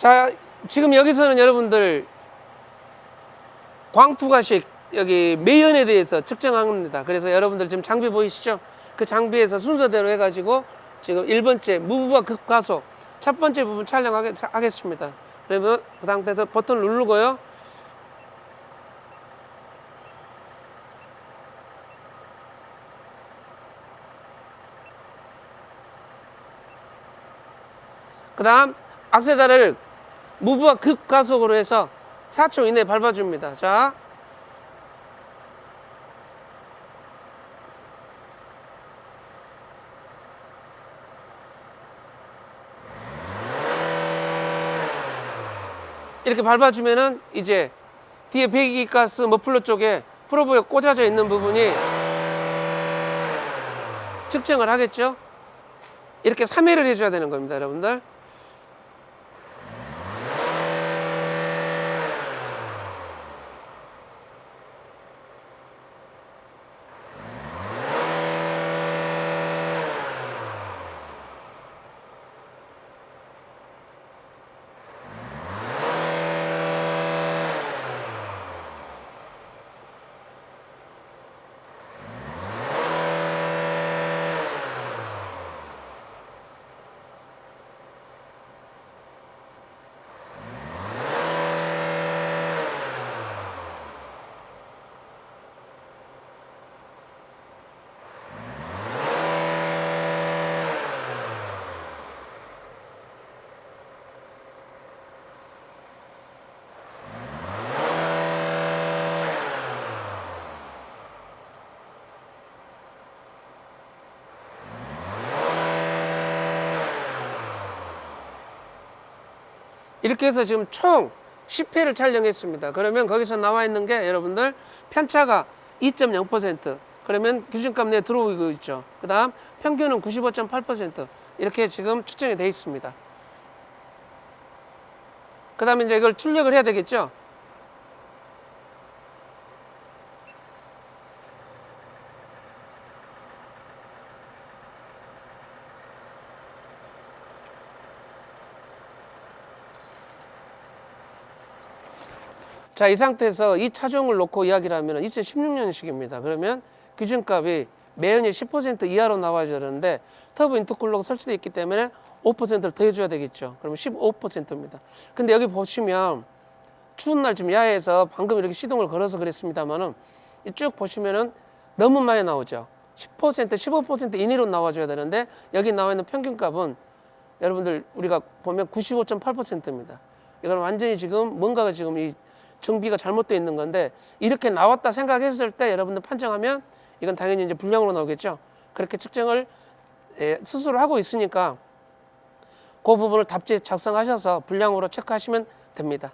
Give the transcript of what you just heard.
자, 지금 여기서는 여러분들 광투가식 여기 매연에 대해서 측정합니다. 그래서 여러분들 지금 장비 보이시죠? 그 장비에서 순서대로 해가지고 지금 1번째 무브와 급가속 첫 번째 부분 촬영하겠습니다. 그러면 그 상태에서 버튼 누르고요. 그 다음 악세다를 무브와 급가속으로 해서 4초 이내에 밟아줍니다. 자, 이렇게 밟아주면은 이제 뒤에 배기가스 머플러 쪽에 프로브에 꽂아져 있는 부분이 측정을 하겠죠. 이렇게 3회를 해줘야 되는 겁니다, 여러분들. 이렇게 해서 지금 총 10회를 촬영했습니다. 그러면 거기서 나와 있는 게 여러분들 편차가 2.0% 그러면 기준값 내에 들어오고 있죠. 그 다음 평균은 95.8% 이렇게 지금 측정이 돼 있습니다. 그 다음에 이제 이걸 출력을 해야 되겠죠. 자, 이 상태에서 이 차종을 놓고 이야기를 하면 2016년식입니다. 그러면 기준값이 매연이 10% 이하로 나와야 되는데 터보 인터쿨러가 설치되어 있기 때문에 5%를 더 해줘야 되겠죠. 그러면 15%입니다. 근데 여기 보시면 추운 날 지금 야외에서 방금 이렇게 시동을 걸어서 그랬습니다만은 이쭉 보시면은 너무 많이 나오죠. 10% 15% 이내로 나와줘야 되는데 여기 나와 있는 평균값은 여러분들 우리가 보면 95.8%입니다. 이건 완전히 지금 뭔가가 지금 이 정비가 잘못되어 있는 건데 이렇게 나왔다 생각했을 때 여러분들 판정하면 이건 당연히 이제 불량으로 나오겠죠. 그렇게 측정을 예, 스스로 하고 있으니까 그 부분을 답지 작성하셔서 불량으로 체크하시면 됩니다.